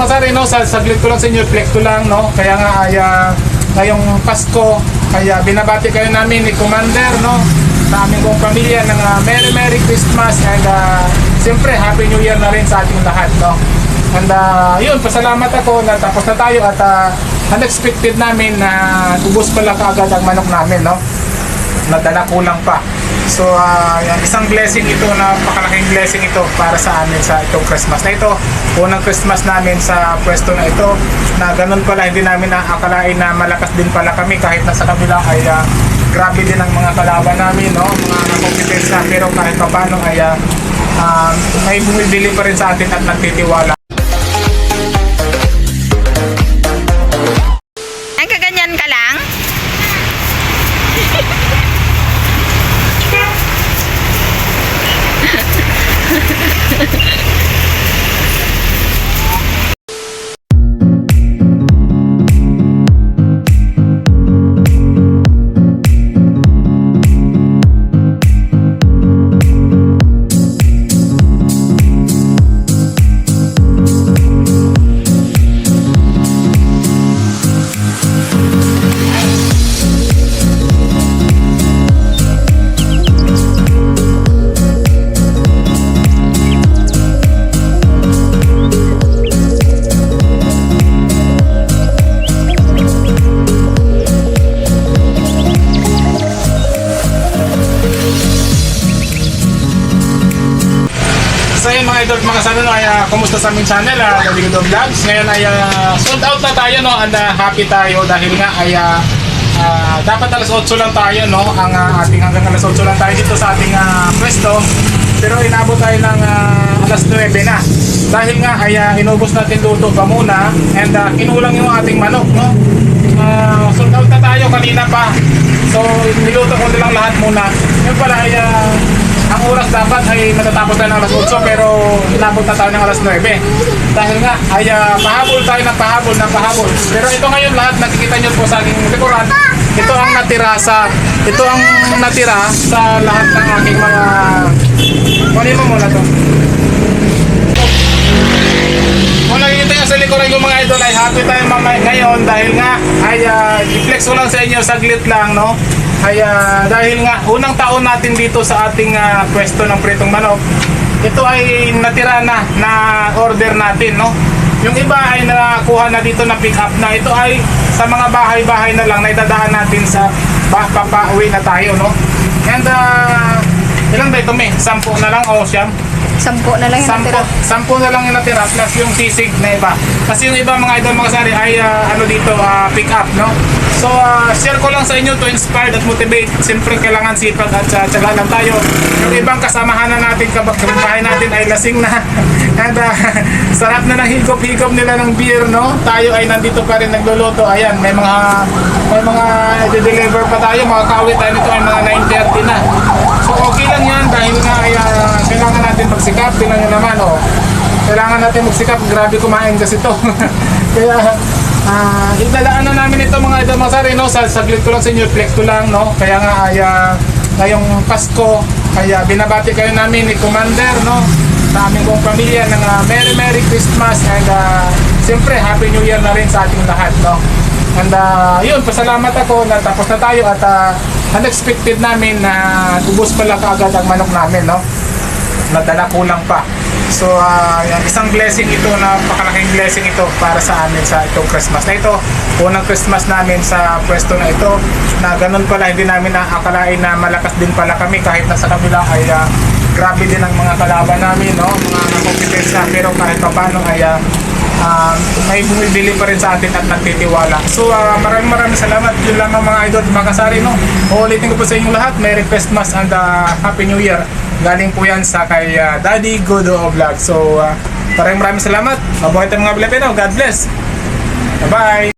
mga sari, no, sa saglit ko lang sa inyo, ko lang, no, kaya nga ay ah, ngayong Pasko, kaya binabati kayo namin ni Commander, no, sa aming buong pamilya ng ah, Merry Merry Christmas and uh, siyempre Happy New Year na rin sa ating lahat, no. And uh, yun, pasalamat ako na tapos na tayo at ah, unexpected namin na ubos pala kaagad ang manok namin, no nadala kulang pa. So, ah, yan, isang blessing ito, napakalaking blessing ito para sa amin sa itong Christmas na ito. Unang Christmas namin sa pwesto na ito, na ganun pala, hindi namin naakalain na malakas din pala kami kahit nasa kabila ay ah, grabe din ang mga kalaban namin, no? mga kompetensya, pero kahit pa paano ay ah, ah, may bumibili pa rin sa atin at nagtitiwala. Mga idol, mga sana no, ay ah, kumusta sa aming channel, uh, Daligodo Vlogs. Ngayon ay ah, sold out na tayo no, and ah, happy tayo dahil nga ay ah, ah, dapat alas 8 lang tayo no, ang ah, ating hanggang alas 8 lang tayo dito sa ating ah, pwesto. Pero inabot tayo ng ah, alas 9 na. Dahil nga ay ah, inubos natin luto pa muna and ah, kinulang yung ating manok no. Ah, sold out na tayo kanina pa. So niluto ko nilang lahat muna. Yun pala ay ah, ang oras dapat ay matatapos tayo ng alas 8 pero inabot na tayo ng alas 9. Dahil nga ay ah, pahabol tayo ng pahabol ng pahabol. Pero ito ngayon lahat nakikita nyo po sa aking likuran. Ito ang natira sa ito ang natira sa lahat ng aking mga Kunin mo muna to. Ngayon dahil nga ay uh, i-flex ko lang sa inyo saglit lang no ay ah, dahil nga unang taon natin dito sa ating ah, pwesto ng pritong manok ito ay natira na na order natin no yung iba ay nakakuha na dito na pick up na ito ay sa mga bahay-bahay na lang na itadaan natin sa ba papauwi na tayo no and uh, ilan ba ito may? Sampu na lang o siyam? Sampo na lang yung Sampo, natira. sampo na lang yung natira plus yung sisig na iba. Kasi yung iba mga idol mga sari ay ah, ano dito ah, pick up no. So ah, share ko lang sa inyo to inspire at motivate. Siyempre kailangan sipag at uh, tsaga lang tayo. Yung ibang kasamahan na natin kapagbahay natin ay lasing na. And ah, sarap na ng higop-higop nila ng beer no. Tayo ay nandito pa rin nagluluto. Ayan, may mga may mga i-deliver pa tayo. Mga kawit tayo nito ay mga 9.30 na. So okay lang yan dahil nga ay kailangan natin magsikap. Tingnan nyo naman oh. Kailangan natin magsikap. Grabe kumain kasi to. Kaya ah idadaan na namin ito mga idol mga sari no. Sa saglit ko lang sa inyo. Reflect lang no. Kaya nga ay ah, ngayong Pasko kaya binabati kayo namin ni Commander no sa aming buong pamilya ng ah, Merry Merry Christmas and uh, siyempre Happy New Year na rin sa ating lahat no and ah, yun pasalamat ako na tapos na tayo at ah, unexpected namin na ubos pala kaagad ang manok namin no nadala kulang pa. So ah, yan, isang blessing ito napakalaking blessing ito para sa amin sa itong Christmas na ito. Unang Christmas namin sa pwesto na ito na ganun pala hindi namin naakalain na malakas din pala kami kahit nasa kabila ay ah, grabe din ang mga kalaban namin no? Mga kompetensya pero kahit pa paano ay ah, ah, may bumibili pa rin sa atin at nagtitiwala. So ah, maraming maraming salamat. Yun lang ang mga idol mga kasari no? Uulitin ko po sa inyong lahat Merry Christmas and ah, Happy New Year galing po yan sa kay ah, Daddy Godo Vlog. So ah, maraming maraming salamat. Mabuhay tayo mga Pilipino. God bless. Bye